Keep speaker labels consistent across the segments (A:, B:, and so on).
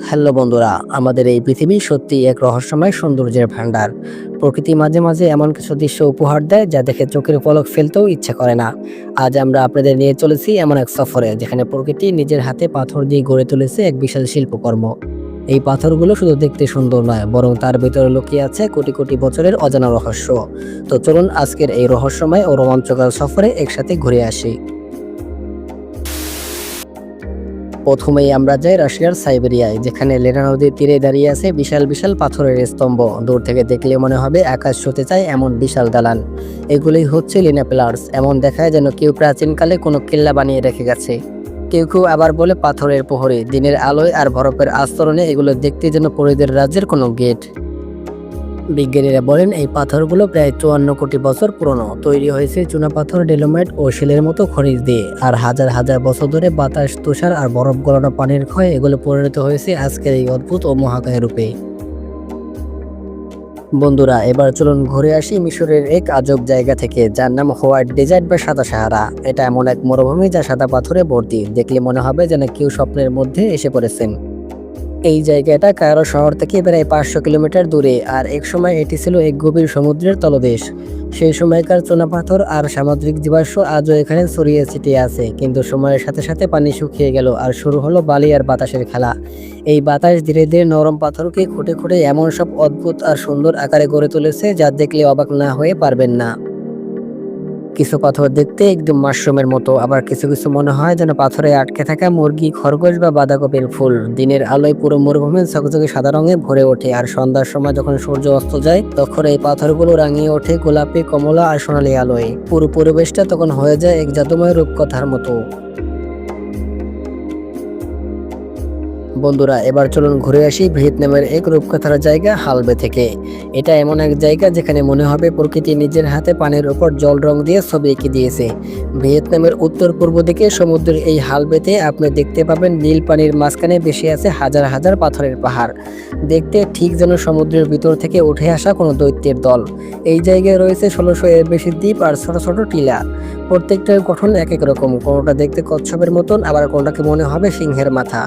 A: Hello বন্ধুরা, আমাদের এই পৃথিবী সত্যি এক রহস্যময় সৌন্দর্যের ভাণ্ডার। প্রকৃতি মাঝে মাঝে এমন কিছু দৃশ্য উপহার দেয় যা দেখে চোখের পলক ফেলতেও ইচ্ছে করে না। আজ আমরা আপনাদের নিয়ে চলেছি এমন এক সফরে, যেখানে প্রকৃতি নিজের হাতে পাথর দিয়ে গড়ে তুলেছে এক বিশাল শিল্পকর্ম। এই পাথরগুলো শুধু দেখতে সুন্দর নয়, বরং তার ভিতরে লুকিয়ে আছে কোটি কোটি বছরের অজানা রহস্য। তো চলুন আজকের এই রহস্যময় ও রোমাঞ্চকর সফরে একসাথে ঘুরে আসি। প্রথমেই আমরা যাই রাশিয়ার সাইবেরিয়ায়, যেখানে লেনা নদীর তীরে দাঁড়িয়ে আছে বিশাল বিশাল পাথরের স্তম্ভ। দূর থেকে দেখলে মনে হবে আকাশ ছুতে চায় এমন বিশাল দালান। এগুলোই হচ্ছে লিনা পিলার্স এমন দেখায় যেন কেউ প্রাচীনকালে কোনো কিল্লা বানিয়ে রেখে গেছে। কেউ কেউ আবার বলে পাথরের প্রহরে। দিনের আলোয় আর বরফের আস্তরণে এগুলো দেখতে যেন পরিদের রাজ্যের কোনো গেট। বিজ্ঞানীরা বলেন, এই পাথরগুলো প্রায় চুয়ান্ন কোটি বছর পুরনো। তৈরি হয়েছে চুনাপাথর ডেলোমাইট ও শিলের মতো খনিজ দিয়ে। আর হাজার হাজার বছর ধরে বাতাস, তুষার আর বরফ গলানো পানির ক্ষয় এগুলো পরিণত হয়েছে আজকের এই অদ্ভুত ও মহাকায় রূপে। বন্ধুরা, এবার চলুন ঘুরে আসি মিশরের এক আজব জায়গা থেকে, যার নাম হোয়াইট ডেজার্ট বা সাদা সাহারা। এটা এমন এক মরুভূমি যা সাদা পাথরে ভর্তি। দেখলে মনে হবে যেন কেউ স্বপ্নের মধ্যে এসে পড়েছেন। এই জায়গাটা কায়রো শহর থেকে প্রায় পাঁচশো কিলোমিটার দূরে, আর এক সময় এটি ছিল এক গভীর সমুদ্রের তলদেশ। সেই সময়কার চুনাপাথর আর সামুদ্রিক জীবাশ্ম আজও এখানে ছড়িয়ে ছিটিয়ে আছে, কিন্তু সময়ের সাথে সাথে পানি শুকিয়ে গেল আর শুরু হলো বালি আর বাতাসের খেলা। এই বাতাস ধীরে ধীরে নরম পাথরকে খুঁটে খুঁটে এমন সব অদ্ভুত আর সুন্দর আকারে গড়ে তুলেছে যা দেখলে অবাক না হয়ে পারবেন না। কিছু পাথর দেখতে একদম মাশরুমের মতো, আবার কিছু কিছু মনে হয় যেন পাথরে আটকে থাকা মুরগি, খরগোশ বা বাঁধাকপির ফুল। দিনের আলোয় পুরো মরুভূমি ঝকঝকে সাদা রঙে ভরে ওঠে, আর সন্ধ্যার সময় যখন সূর্য অস্ত যায়, তখন এই পাথরগুলো রাঙিয়ে ওঠে গোলাপি, কমলা আর সোনালি আলোয়। পুরো পরিবেশটা তখন হয়ে যায় এক জাদুময় রূপকথার মতো। বন্ধুরা, এবার চলুন ঘুরে আসি ভিয়েতনামের এক রূপকথার জায়গা হালবে থেকে। এটা এমন এক জায়গা যেখানে মনে হবে প্রকৃতি নিজের হাতে পানির উপর জল রং দিয়ে ছবি এঁকে দিয়েছে। ভিয়েতনামের উত্তর পূর্ব দিকে সমুদ্রের এই হালবেতে আপনি দেখতে পাবেন নীল পানির মাঝখানে বেশি আছে হাজার হাজার পাথরের পাহাড়। দেখতে ঠিক যেন সমুদ্রের ভিতর থেকে উঠে আসা কোনো দৈত্যের দল। এই জায়গায় রয়েছে ষোলোশো এর বেশি দ্বীপ আর ছোট ছোট টিলা। প্রত্যেকটার গঠন এক এক রকম, কোনোটা দেখতে কচ্ছপের মতন, আবার কোনোটাকে মনে হবে সিংহের মাথা।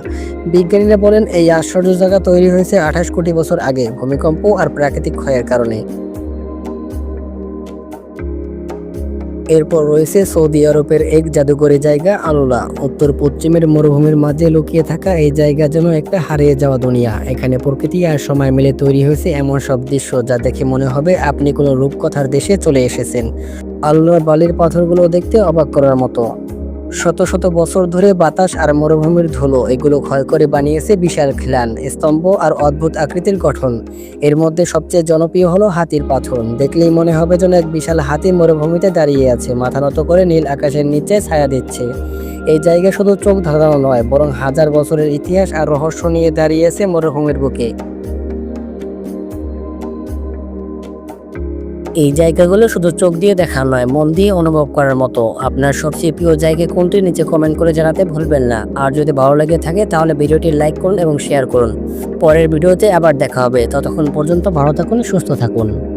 A: বিজ্ঞানীরা বলেন, এই আশ্চর্য জায়গা তৈরি হয়েছে আঠাশ কোটি বছর আগে ভূমিকম্প আর প্রাকৃতিক ক্ষয়ের কারণে। এরপর রয়েছে সৌদি আরবের এক জাদুঘরী জায়গা, আলোলা। উত্তর পশ্চিমের মরুভূমির মাঝে লুকিয়ে থাকা এই জায়গা যেন একটা হারিয়ে যাওয়া দুনিয়া। এখানে প্রকৃতি আর সময় মিলে তৈরি হয়েছে এমন সব দৃশ্য যা দেখে মনে হবে আপনি কোনো রূপকথার দেশে চলে এসেছেন। আল্লাহর বালির পাথরগুলো দেখতে অবাক করার মতো। শত শত বছর ধরে বাতাস আর মরুভূমির ধুলো এগুলো ক্ষয় করে বানিয়েছে বিশাল খিলান, স্তম্ভ আর অদ্ভুত আকৃতির গঠন। এর মধ্যে সবচেয়ে জনপ্রিয় হলো হাতির পাথর। দেখলেই মনে হবে যেন এক বিশাল হাতি মরুভূমিতে দাঁড়িয়ে আছে, মাথা নত করে নীল আকাশের নিচে ছায়া দিচ্ছে। এই জায়গা শুধু চোখ ধাঁধানো নয়, বরং হাজার বছরের ইতিহাস আর রহস্য নিয়ে দাঁড়িয়েছে মরুভূমির বুকে। এই জায়গাগুলো শুধু চোখ দিয়ে দেখা নয়, মন দিয়ে অনুভব করার মতো। আপনার সবচেয়ে প্রিয় জায়গা কোনটি নিচে কমেন্ট করে জানাতে ভুলবেন না। আর যদি ভালো লেগে থাকে, তাহলে ভিডিওটি লাইক করুন এবং শেয়ার করুন। পরের ভিডিওতে আবার দেখা হবে। ততক্ষণ পর্যন্ত ভালো থাকুন, সুস্থ থাকুন।